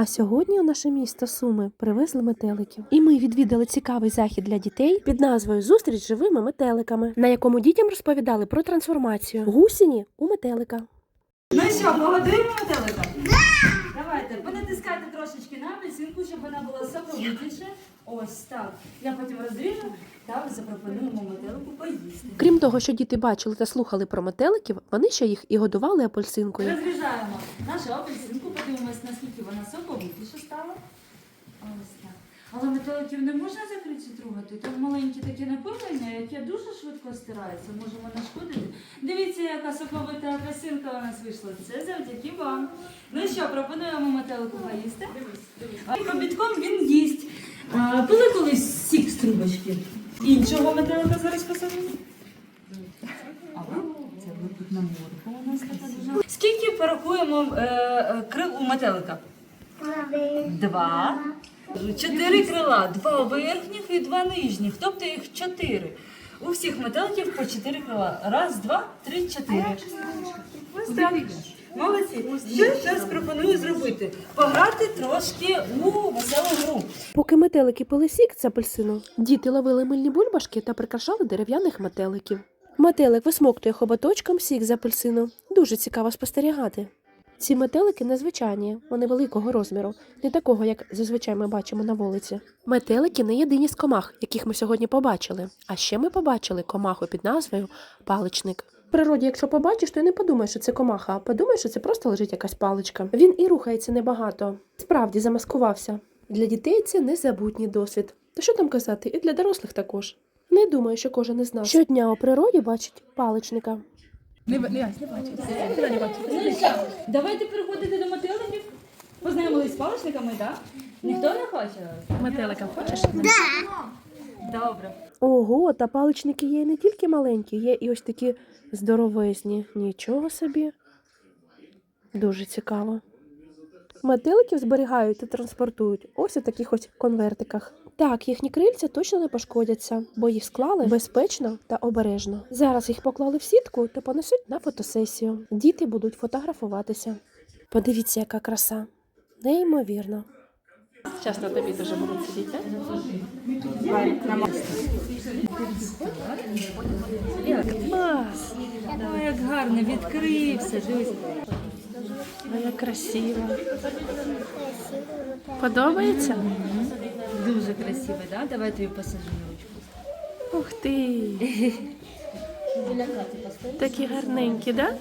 А сьогодні у наше місто Суми привезли метеликів. І ми відвідали цікавий захід для дітей під назвою Зустріч з живими метеликами, на якому дітям розповідали про трансформацію гусіні у метелика. Ну що, погодуємо метелика? Давайте, понатискайте трошечки на апельсинку, щоб вона була соковитіше. Ось так. Я потім розріжу та запропонуємо метелику поїсти. Крім того, що діти бачили та слухали про метеликів, вони ще їх і годували апельсинкою. Розріжаємо нашу апельсинку, подивимось, наскільки вона соковитіше стала. Ось так. Але метеликів не можна закриті трогати. Там маленькі такі напилення, яке дуже швидко стирається, можемо нашкодити. Яка соковита апельсинка у нас вийшла. Це завдяки вам. Ну що, пропонуємо метелику поїсти. А Кобітком він їсть. А, Пили колись сік з трубочки. Іншого метелика зараз посадимо. А це випутна морква у нас така дуже. Скільки порахуємо е, е, крил у метелика? Два. Чотири крила, два верхніх і два нижніх, тобто їх чотири. У всіх метеликів по чотири крила. Раз, два, три, чотири. Ось. Молодці. Що я зараз пропоную зробити? Пограти трошки у веселу гру. Поки метелики пили сік з апельсину, діти ловили мильні бульбашки та прикрашали дерев'яних метеликів. Метелик висмоктує хоботочком сік з апельсину. Дуже цікаво спостерігати. Ці метелики незвичайні, вони великого розміру, не такого, як зазвичай ми бачимо на вулиці. Метелики не єдині з комах, яких ми сьогодні побачили. А ще ми побачили комаху під назвою паличник. В природі, якщо побачиш, то й не подумаєш, що це комаха, а подумаєш, що це просто лежить якась паличка. Він і рухається небагато. Справді замаскувався. Для дітей це незабутній досвід. Та що там казати, і для дорослих також. Не думаю, що кожен із нас щодня у природі бачить паличника. Ну що, давайте переходити до метеликів. Познайомились з паличниками, так? Ніхто не хоче? Метелика хочеш? Так. Добре. Ого, та паличники є не тільки маленькі, є і ось такі здоровезні. Нічого собі. Дуже цікаво. Метеликів зберігають та транспортують ось у таких ось конвертиках. Так, їхні крильця точно не пошкодяться, бо їх склали безпечно та обережно. Зараз їх поклали в сітку та понесуть на фотосесію. Діти будуть фотографуватися. Подивіться, яка краса. Неймовірно. Зараз на тобі дуже будуть сидіти. Клас! Ой, як гарно відкрився. Дивись. Як красиво. Подобається? Дуже красивий, да? Давай тобі посаджу на ручку. Ух ти! Такі гарненькі, да?